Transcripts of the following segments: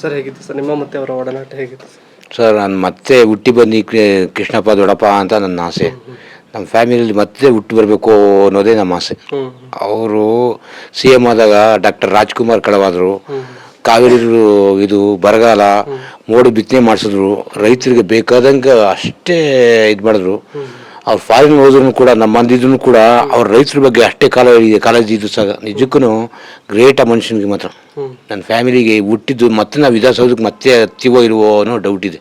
Sir ಹೇಗಿತ್ತು sir? ನಿಮ್ಮ ಮತ್ತೆ ಅವರ ಒಡನಾಟ ಹೇಗಿತ್ತು ಸರ್? ಸರ್ ನಾನು ಮತ್ತೆ ಹುಟ್ಟಿ ಬಂದು ಕೃಷ್ಣಪ್ಪ ದೊಡ್ಡಪ್ಪ ಅಂತ ನನ್ನ ಆಸೆ. ನಮ್ಮ ಫ್ಯಾಮಿಲಿಯಲ್ಲಿ ಮತ್ತೆ ಹುಟ್ಟಿ ಬರಬೇಕು ಅನ್ನೋದೇ ನಮ್ಮ ಆಸೆ. ಅವರು ಸಿ ಎಂ ಆದಾಗ ಡಾಕ್ಟರ್ ರಾಜ್ಕುಮಾರ್ ಕಳವಾದರು. ಕಾವೇರಿ ಇದು ಬರಗಾಲ ಮೋಡಿ ಬಿತ್ತನೆ ಮಾಡಿಸಿದ್ರು. ರೈತರಿಗೆ ಬೇಕಾದಂಗೆ ಅಷ್ಟೇ ಇದು ಮಾಡಿದ್ರು. ಅವ್ರು ಫಾರಿನ್ ಹೋದ್ರು ಕೂಡ ನಮ್ಮ ಮಂದಿದ್ರು ಕೂಡ ಅವ್ರ ರೈತರ ಬಗ್ಗೆ ಅಷ್ಟೇ ಕಾಲ ಕಾಳಜಿ ಇದ್ದು ಸಹ ನಿಜಕ್ಕೂ ಗ್ರೇಟ್ ಆ ಮನುಷ್ಯನಿಗೆ ಮಾತ್ರ. ನನ್ನ ಫ್ಯಾಮಿಲಿಗೆ ಹುಟ್ಟಿದ್ದು ಮತ್ತೆ ನಾವು ವಿಧಾನಸೌಧಕ್ಕೆ ಮತ್ತೆ ಹತ್ತಿವೋ ಇಲ್ವೋ ಅನ್ನೋ ಡೌಟ್ ಇದೆ.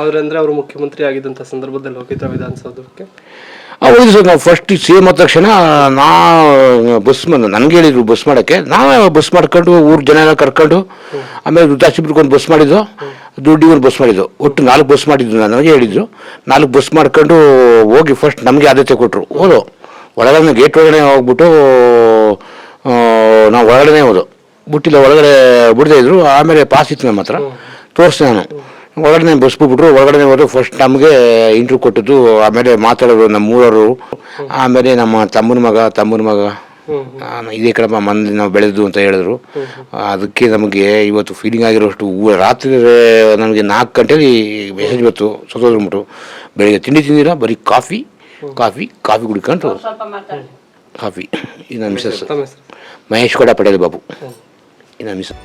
ಅವ್ರಂದ್ರೆ ಅವರು ಮುಖ್ಯಮಂತ್ರಿ ಆಗಿದ್ದಂಥ ಸಂದರ್ಭದಲ್ಲಿ ಹೋಗಿದ್ದ ವಿಧಾನಸೌಧಕ್ಕೆ? ಹೌದು ಸರ್, ನಾವು ಫಸ್ಟ್ ಸೇಮ್ ಆದ ತಕ್ಷಣ, ನಾ ಬಸ್ ನನಗೆ ಹೇಳಿದ್ರು ಬಸ್ ಮಾಡೋಕ್ಕೆ. ನಾವೇ ಬಸ್ ಮಾಡ್ಕೊಂಡು, ಊರು ಜನ ಎಲ್ಲ ಕರ್ಕೊಂಡು, ಆಮೇಲೆ ವೃದ್ಧಾಶ್ರಮಕ್ಕೆ ಬಸ್ ಮಾಡಿದ್ದು ದುಡ್ಡಿಗೆ ಒಂದು ಬಸ್ ಮಾಡಿದ್ದು. ಒಟ್ಟು ನಾಲ್ಕು ಬಸ್ ಮಾಡಿದ್ದು ನಾನು, ನನಗೆ ಹೇಳಿದ್ರು. ನಾಲ್ಕು ಬಸ್ ಮಾಡ್ಕೊಂಡು ಹೋಗಿ ಫಸ್ಟ್ ನಮಗೆ ಆದ್ಯತೆ ಕೊಟ್ಟರು ಹೋದು. ಒಳಗಡೆ ಗೇಟ್ ಒಳಗಡೆ ಹೋಗ್ಬಿಟ್ಟು ನಾವು ಒಳಗಡೆ ಹೋದು. ಬಿಟ್ಟಿಲ್ಲ ಒಳಗಡೆ ಬಿಡದೇ ಇದ್ರು. ಆಮೇಲೆ ಪಾಸ್ ಇತ್ತು ನಮ್ಮ ಹತ್ರ. ತೋರಿಸ್ದೆ ನಾನು. ಒಳಗಡೆ ಬಸ್ ಬಿಟ್ಬಿಟ್ರು ಒಳಗಡೆ ಹೋದ್ರು ಫಸ್ಟ್ ನಮಗೆ ಇಂಟ್ರ್ಯೂ ಕೊಟ್ಟಿದ್ದು ಆಮೇಲೆ ಮಾತಾಡೋರು ನಮ್ಮ ಊರವರು ಆಮೇಲೆ ನಮ್ಮ ತಮ್ಮನ ಮಗ ತಮ್ಮನ ಮಗ ಇದೇ ಕಡೆ ಮನೇಲಿ ನಾವು ಬೆಳೆದು ಅಂತ ಹೇಳಿದ್ರು. ಅದಕ್ಕೆ ನಮಗೆ ಇವತ್ತು ಫೀಲಿಂಗ್ ಆಗಿರೋಷ್ಟು ರಾತ್ರಿ ನಮಗೆ ನಾಲ್ಕು ಗಂಟೆಲಿ ಮೆಸೇಜ್ ಬಂತು ಸತ್ತೋದ್ಬಿಟ್ಟು ಬೆಳಿಗ್ಗೆ ತಿಂಡಿ ತಿಂದಿಲ್ಲ ಬರೀ ಕಾಫಿ ಕಾಫಿ ಕಾಫಿ ಕುಡಿಕೊಂಡು ಕಾಫಿ ಇದು ಮಿಸ್ಸಸ್. ಮಿಸಸ್ ಮಹೇಶ್ ಕೂಡ ಪಟೇಲ್ ಬಾಬು. ಇದು ನಮ್ಮ ಮಿಸಸ್